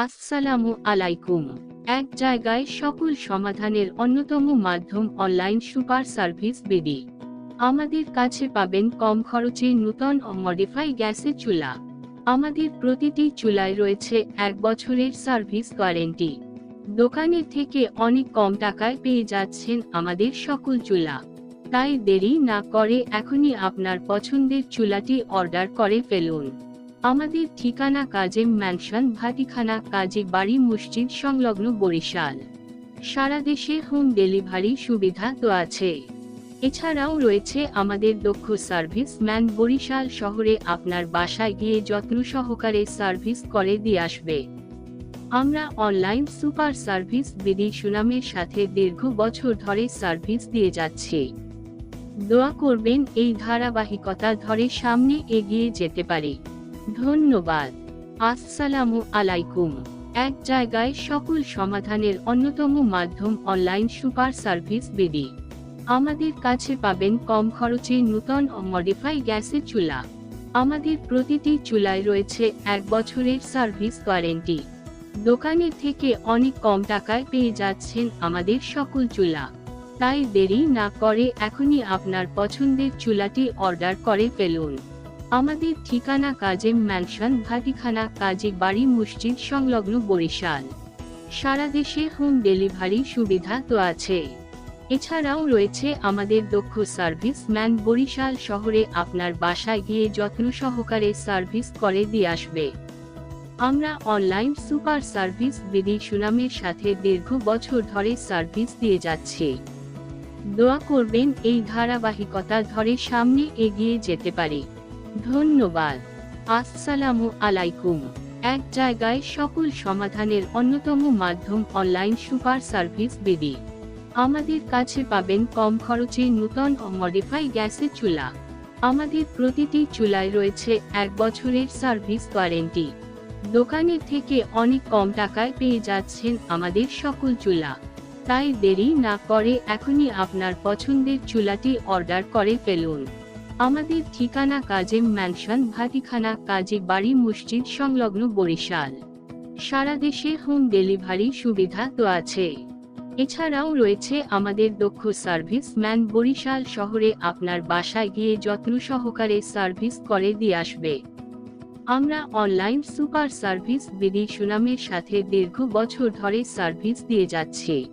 আসসালামু আলাইকুম। এক জায়গায় সকল সমাধানের অন্যতম মাধ্যম অনলাইন সুপার সার্ভিস বিডি। আমাদের কাছে পাবেন কম খরচে নূতন ও মডিফাই গ্যাসের চুলা। আমাদের প্রতিটি চুলায় রয়েছে এক বছরের সার্ভিস ওয়ারেন্টি। দোকানের থেকে অনেক কম টাকায় পেয়ে যাচ্ছেন আমাদের সকল চুলা। তাই দেরি না করে এখনই আপনার পছন্দের চুলাটি অর্ডার করে ফেলুন। আমাদের ঠিকানা কাজে ম্যানশন, ভাটিখানা, কাজে বাড়ি, মসজিদ, সংলগ্ন বরিশাল। সারা দেশে হোম ডেলিভারি সুবিধা তো আছে। এছাড়াও রয়েছে আমাদের দক্ষ সার্ভিস ম্যান। বরিশাল শহরে আপনার বাসায় গিয়ে যত্ন সহকারে সার্ভিস করে দিয়ে আসবে। আমরা অনলাইন সুপার সার্ভিস বিধি সুনামের সাথে দীর্ঘ বছর ধরে সার্ভিস দিয়ে যাচ্ছি। দোয়া করবেন, এই ধারাবাহিকতা ধরে সামনে এগিয়ে যেতে পারি। ধন্যবাদ। আসসালামু আলাইকুম। এক জায়গায় সকল সমাধানের অন্যতম মাধ্যম অনলাইন সুপার সার্ভিস বিডি। আমাদের কাছে পাবেন কম খরচে নূতন ও মডিফাই গ্যাসের চুলা। আমাদের প্রতিটি চুলায় রয়েছে এক বছরের সার্ভিস ওয়ারেন্টি। দোকানের থেকে অনেক কম টাকায় পেয়ে যাচ্ছেন আমাদের সকল চুলা। তাই দেরি না করে এখনই আপনার পছন্দের চুলাটি অর্ডার করে ফেলুন। আমাদের ঠিকানা কাজেম ম্যানশন ভাটিখানা, কাজী বাড়ি মসজিদ, সংলগ্ন বরিশাল। সারা দেশে হোম ডেলিভারি সুবিধা তো আছে। এছাড়াও রয়েছে আমাদের দক্ষ সার্ভিস ম্যান বরিশাল শহরে আপনার বাসায় গিয়ে যত্ন সহকারে সার্ভিস করে দিয়ে আসবে। আমরা অনলাইন সুপার সার্ভিস বিধি সুনামের সাথে দীর্ঘ বছর ধরে সার্ভিস দিয়ে যাচ্ছি। দোয়া করবেন এই ধারাবাহিকতা ধরে সামনে এগিয়ে যেতে পারি। ধন্যবাদ। আসসালামু আলাইকুম। এক জায়গায় সকল সমাধানের অন্যতম মাধ্যম অনলাইন সুপার সার্ভিস বিডি আমাদের কাছে পাবেন কম খরচে নূতন ও মডিফাই গ্যাসের চুলা। আমাদের প্রতিটি চুলায় রয়েছে এক বছরের সার্ভিস ওয়ারেন্টি। দোকানের থেকে অনেক কম টাকায় পেয়ে যাচ্ছেন আমাদের সকল চুলা। তাই দেরি না করে এখনই আপনার পছন্দের চুলাটি অর্ডার করে ফেলুন। আমাদের ঠিকানা কাজেম ম্যানশন ভাটিখানা কাজী বাড়ি মসজিদ সংলগ্ন বরিশাল। সারা দেশে হোম ডেলিভারি সুবিধা তো আছে। এছাড়াও রয়েছে আমাদের দক্ষ সার্ভিস ম্যান বরিশাল শহরে আপনার বাসায় গিয়ে যত্ন সহকারে সার্ভিস করে দিয়ে আসবে। আমরা অনলাইন সুপার সার্ভিস বিধি সুনামের সাথে দীর্ঘ বছর ধরে সার্ভিস দিয়ে যাচ্ছি।